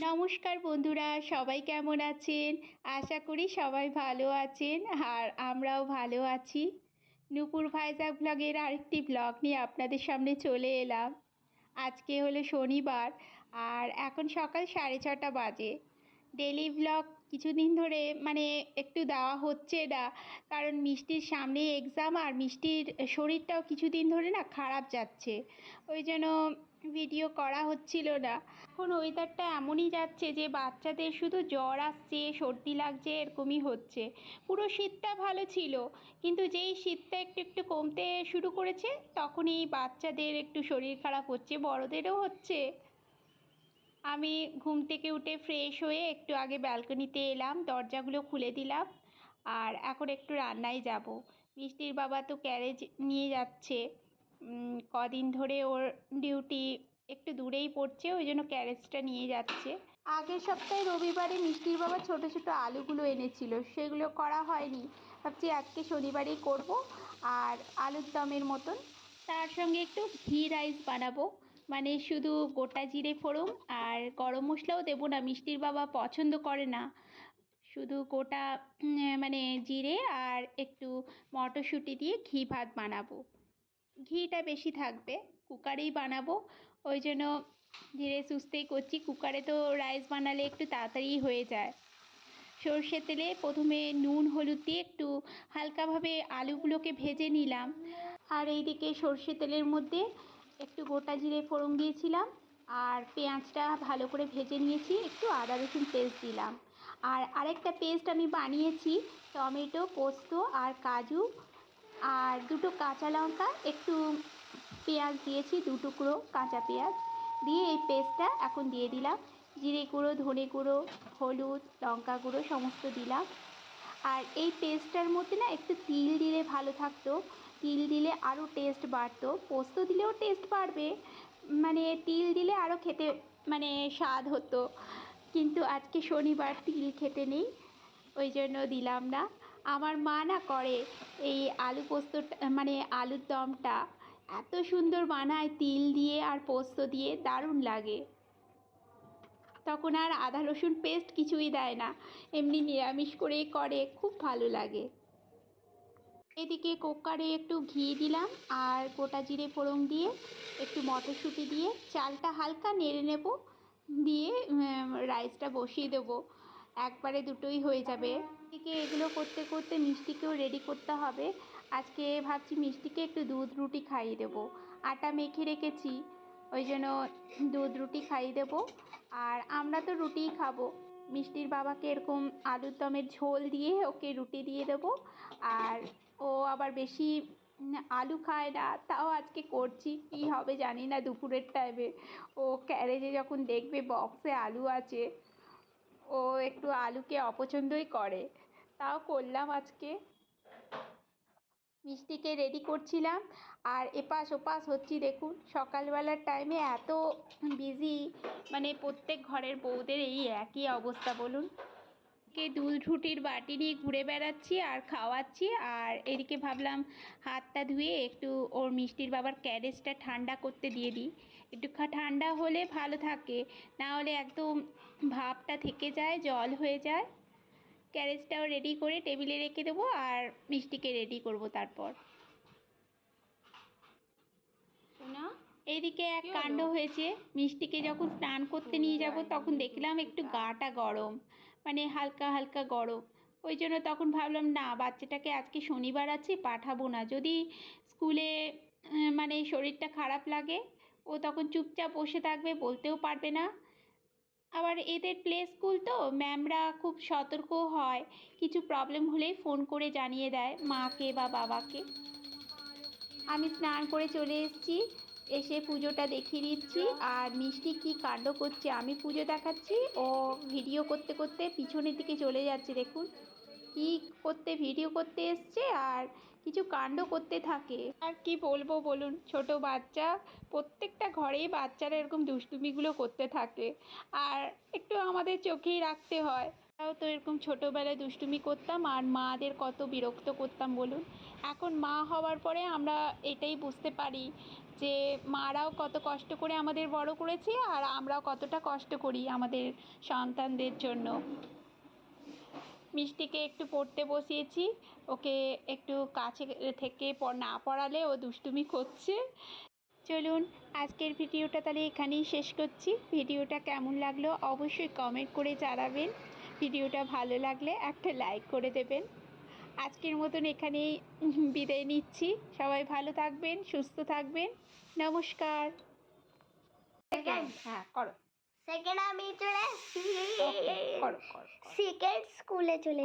নমস্কার বন্ধুরা, সবাই কেমন আছেন? আশা করি সবাই ভালো আছেন আর আমরাও ভালো আছি। নুপুর ভাইজাগ ব্লগের আরেকটি ব্লগ নিয়ে আপনাদের সামনে চলে এলাম। আজকে হলো শনিবার আর এখন সকাল সাড়ে ছটা বাজে। ডেলি ব্লগ কিছুদিন ধরে মানে একটু দেওয়া হচ্ছে না। কারণ মিষ্টির সামনে এক্সাম আর মিষ্টির শরীরটাও কিছুদিন ধরে না খারাপ যাচ্ছে। ওই জন্য ভিডিও করা হচ্ছিল না। এখন ওয়েদারটা এমনই যাচ্ছে যে বাচ্চাদের শুধু জ্বর আসছে, সর্দি লাগছে, এরকমই হচ্ছে। পুরো শীতটা ভালো ছিল, কিন্তু যেই শীতটা একটু একটু কমতে শুরু করেছে, তখনই বাচ্চাদের একটু শরীর খারাপ হচ্ছে, বড়দেরও হচ্ছে। আমি ঘুম থেকে উঠে ফ্রেশ হয়ে একটু আগে ব্যালকনিতে এলাম, দরজাগুলো খুলে দিলাম আর এখন একটু রান্নায় যাব। মিষ্টির বাবা তো ক্যারেজ নিয়ে যাচ্ছে। কদিন ধরে ওর ডিউটি একটু দূরেই পড়ছে, ওই জন্য ক্যারেজটা নিয়ে যাচ্ছে। আগের সপ্তাহে রবিবারে মিষ্টির বাবা ছোট ছোট আলুগুলো এনেছিল, সেগুলো করা হয়নি। ভাবছি আজকে শনিবারেই করব আর আলুর দমের মতন। তার সঙ্গে একটু ঘি রাইস বানাবো। মানে শুধু গোটা জিরে ফোড়ন আর গরম মশলাও দেবো না, মিষ্টির বাবা পছন্দ করে না। শুধু গোটা মানে জিরে আর একটু মটরশুঁটি দিয়ে ঘি ভাত বানাবো। ঘিটা বেশি থাকবে, কুকারেই বানাবো। ওই জন্য ধীরে সুস্থেই করছি, কুকারে তো রাইস বানালে একটু তাড়াতাড়ি হয়ে যায়। সর্ষে তেলে প্রথমে নুন, হলুদ দিয়ে একটু হালকাভাবে আলুগুলোকে ভেজে নিলাম। আর এইদিকে সর্ষে তেলের মধ্যে একটু গোটা জিরে ফোড়ন দিয়েছিলাম আর পেঁয়াজটা ভালো করে ভেজে নিয়েছি, একটু আদা রসুন পেস্ট দিলাম। আর আরেকটা পেস্ট আমি বানিয়েছি, টমেটো, পোস্ত আর কাজু। আর দুটো কাঁচা লঙ্কা, একটু পেঁয়াজ দিয়েছি, দু টুকরো কাঁচা পেঁয়াজ। দিয়ে এই পেস্টটা এখন দিয়ে দিলাম। জিরে গুঁড়ো, ধনে গুঁড়ো, হলুদ, লঙ্কা গুঁড়ো সমস্ত দিলাম। আর এই পেস্টটার মধ্যে না একটু তিল দিলে ভালো থাকতো। তিল দিলে আরও টেস্ট বাড়তো। পোস্ত দিলেও টেস্ট বাড়বে। মানে তিল দিলে আরও খেতে মানে স্বাদ হতো। কিন্তু আজকে শনিবার তিল খেতে নেই, ওই জন্য দিলাম না। আমার মা না করে এই আলু পোস্তটা মানে আলুর দমটা। এত সুন্দর বানায় তিল দিয়ে আর পোস্ত দিয়ে, দারুণ লাগে। তখন আর আদা রসুন পেস্ট কিছুই দেয় না। এমনি নিরামিষ করেই করে, খুব ভালো লাগে। এদিকে কুকারে একটু ঘি দিলাম আর গোটা জিরে ফোড়ন দিয়ে একটু মটরশুঁটি দিয়ে চালটা হালকা নেড়ে নেব দিয়ে রাইসটা বসিয়ে দেবো। একবারে দুটোই হয়ে যাবে। এদিকে এগুলো করতে করতে মিষ্টিকেও রেডি করতে হবে। আজকে ভাবছি মিষ্টিকে একটু দুধ রুটি খাইয়ে দেবো। আটা মেখে রেখেছি, ওই জন্য দুধ রুটি খাইয়ে দেবো। আর আমরা তো রুটিই খাব। মিষ্টির বাবাকে এরকম আলুর দমের ঝোল দিয়ে ওকে রুটি দিয়ে দেবো। আর ও আবার বেশি আলু খায় না, তাও আজকে করছি। কী হবে জানি না দুপুরের টাইমে ও ক্যারেজে যখন দেখবে বক্সে আলু আছে, ও একটু আলুকে অপছন্দই করে। তাও করলাম আজকে। মিষ্টিকে রেডি করছিলাম। আর এপাশ ওপাশ হচ্ছি, দেখুন, সকালবেলার টাইমে এত বিজি মানে প্রত্যেক ঘরের বউদের এই একই অবস্থা, বলুন। কে দুধ রুটির বাটি নিয়ে ঘুরে বেড়াচ্ছি আর খাওয়াচ্ছি, আর এদিকে ভাবলাম হাতটা ধুয়ে একটু ওর মিষ্টির বাবার ক্যারেজটা ঠান্ডা করতে দিয়ে দিই। একটু ঠান্ডা হলে ভালো থাকে, না হলে একদম ভাবটা থেকে যায়, জল হয়ে যায়। ক্যারেজটাও রেডি করে টেবিলে রেখে দেবো আর মিষ্টিকে রেডি করব তারপর। শোনা এইদিকে এক কাণ্ড হয়েছে। মিষ্টিকে যখন স্নান করতে নিয়ে যাব তখন দেখলাম একটু গাটা গরম মানে হালকা হালকা গরম। ওই জন্য তখন ভাবলাম না বাচ্চাটাকে আজকে শনিবার আছে পাঠাবো না। যদি স্কুলে মানে শরীরটা খারাপ লাগে ও তখন চুপচাপ বসে থাকবে বলতেও পারবে না। আবার এদের প্লে স্কুল তো ম্যামরা খুব সতর্ক হয়। কিছু প্রবলেম হলেই ফোন করে জানিয়ে দেয় মাকে বা বাবাকে। আমি স্নান করে চলে এসেছি, এসে পুজোটা দেখিয়ে দিচ্ছি। আর মিষ্টি কি কাণ্ড করছে আমি পুজো দেখাচ্ছি, ও ভিডিও করতে করতে পিছনের দিকে চলে যাচ্ছে দেখুন। কি করতে ভিডিও করতে এসছে আর কিছু কাণ্ড করতে থাকে। আর কি বলব বলুন, ছোট বাচ্চা, প্রত্যেকটা ঘরেই বাচ্চারা এরকম দুষ্টুমিগুলো করতে থাকে। আর একটু আমাদের চোখেই রাখতে হয়। তাও তো এরকম ছোটোবেলায় দুষ্টুমি করতাম, আর মাদের কত বিরক্ত করতাম বলুন। এখন মা হওয়ার পরে আমরা এটাই বুঝতে পারি যে মারাও কত কষ্ট করে আমাদের বড় করেছে, আর আমরাও কতটা কষ্ট করি আমাদের সন্তানদের জন্য। মিষ্টিকে একটু পড়তে বসিয়েছি। ওকে একটু কাছে থেকে না পড়ালে ও দুষ্টুমি করছে। চলুন আজকের ভিডিওটা তাহলে এখানেই শেষ করছি। ভিডিওটা কেমন লাগল অবশ্যই কমেন্ট করে জানাবেন। ভিডিওটা ভালো লাগলে একটা লাইক করে দেবেন। আজকের মতন এখানেই বিদায় নিচ্ছি। সবাই ভালো থাকবেন, সুস্থ থাকবেন। নমস্কার। হ্যাঁ করো। সেকেন্ড আমি চলে সেকেন্ড স্কুলে চলে